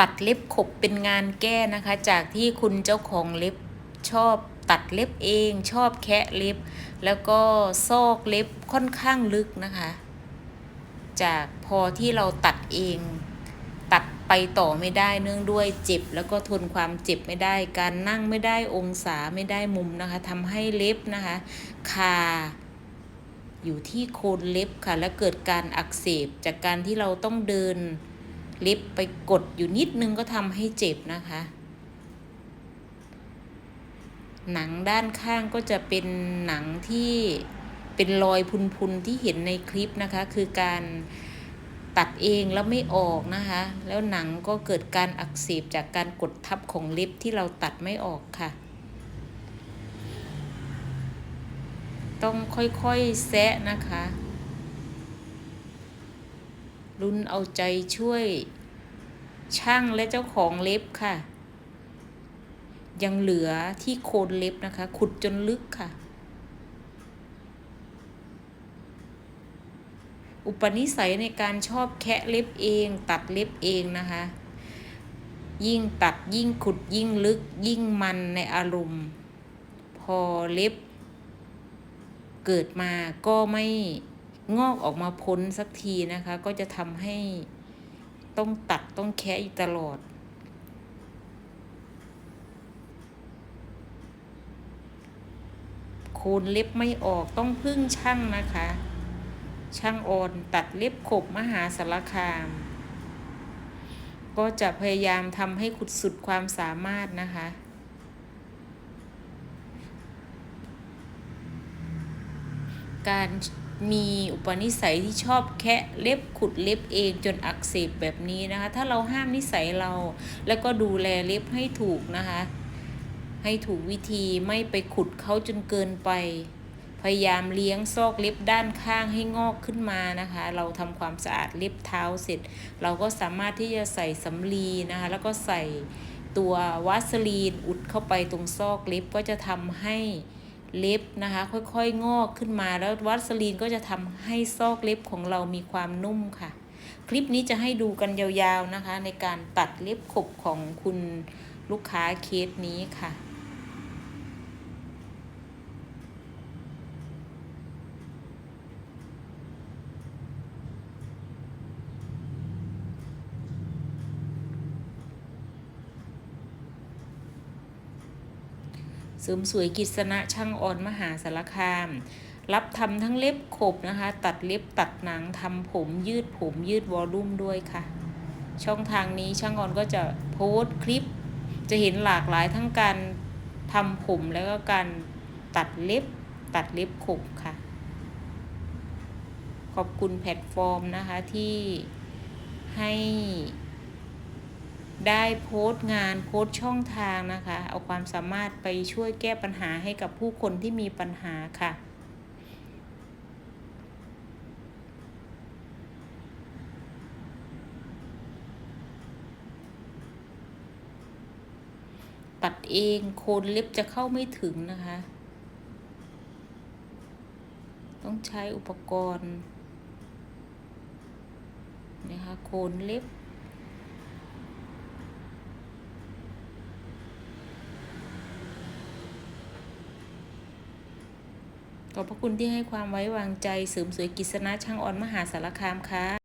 ตัดเล็บขบเป็นงานแก้นะคะ จากที่คุณเจ้าของเล็บชอบตัดเล็บเอง ชอบแคะเล็บ แล้วก็ซอกเล็บค่อนข้างลึกนะคะ จากพอที่เราตัดเอง ตัดไปต่อไม่ได้เนื่องด้วยเจ็บ แล้วก็ทนความเจ็บไม่ได้ การนั่งไม่ได้องศาไม่ได้มุมนะคะทำให้เล็บนะคะคาอยู่ที่โคนเล็บค่ะ และเกิดการอักเสบจากการที่เราต้องเดิน เล็บไปกดอยู่นิดนึงก็ทำให้เจ็บนะคะ หนังด้านข้างก็จะเป็นหนังที่เป็นรอยพุนๆที่เห็นในคลิปนะคะ คือการตัดเองแล้วไม่ออกนะคะ แล้วหนังก็เกิดการอักเสบจากการกดทับของเล็บที่เราตัดไม่ออกค่ะ ต้องค่อยๆแซะนะคะ รุนเอาใจช่วย ช่างและเจ้าของเล็บค่ะ ยังเหลือที่โคนเล็บนะคะ ขุดจนลึกค่ะ อุปนิสัยในการชอบแคะเล็บเอง ตัดเล็บเองนะคะ ยิ่งตัดยิ่งขุดยิ่งลึก ยิ่งมันในอารมณ์ พอเล็บเกิดมาก็ไม่ งอกออกมาพ้นสักทีนะคะ ก็จะทำให้ต้องตัดต้องแคะอยู่ตลอด โคนเล็บไม่ออกต้องพึ่งช่างนะคะ ช่างออนตัดเล็บขบมหาสารคาม ก็จะพยายามทำให้ขุดสุดความสามารถนะคะการ มีอุปนิสัยที่ชอบแคะเล็บขุดเล็บเองจนอักเสบแบบนี้นะคะ ถ้าเราห้ามนิสัยเรา แล้วก็ดูแลเล็บให้ถูกนะคะ ให้ถูกวิธีไม่ไปขุดเขาจนเกินไป พยายามเลี้ยงซอกเล็บด้านข้างให้งอกขึ้นมานะคะ เราทำความสะอาดเล็บเท้าเสร็จ เราก็สามารถที่จะใส่สำลีนะคะ แล้วก็ใส่ตัววัสลีนอุดเข้าไปตรงซอกเล็บก็จะทำให้ เล็บนะคะ ค่อยๆ งอกขึ้นมา แล้ววัสลีนก็จะทำให้ซอกเล็บของเรามีความนุ่มค่ะ คลิปนี้จะให้ดูกันยาวๆนะคะ ในการตัดเล็บขบของคุณลูกค้าเคสนี้ค่ะ เสริมสวยกิษณะช่างอ่อนมหาสารคาม รับทำทั้งเล็บขบนะคะ ตัดเล็บตัดหนังทำผมยืดผมยืดวอลลุ่มด้วยค่ะ ช่องทางนี้ช่างอ่อนก็จะโพสต์คลิป จะเห็นหลากหลายทั้งการทำผมแล้วก็การตัดเล็บตัดเล็บขบค่ะ ขอบคุณแพลตฟอร์มนะคะที่ให้ ได้โพสต์งานโพสต์ช่องทางนะคะ เอาความสามารถไปช่วยแก้ปัญหาให้กับผู้คนที่มีปัญหาค่ะตัดเองโคนเล็บจะเข้าไม่ถึงนะคะ ต้องใช้อุปกรณ์นะคะโคนเล็บ ขอบพระคุณที่ให้ความไว้วางใจเสริมสวยกิษณะช่างออนมหาสารคามค่ะ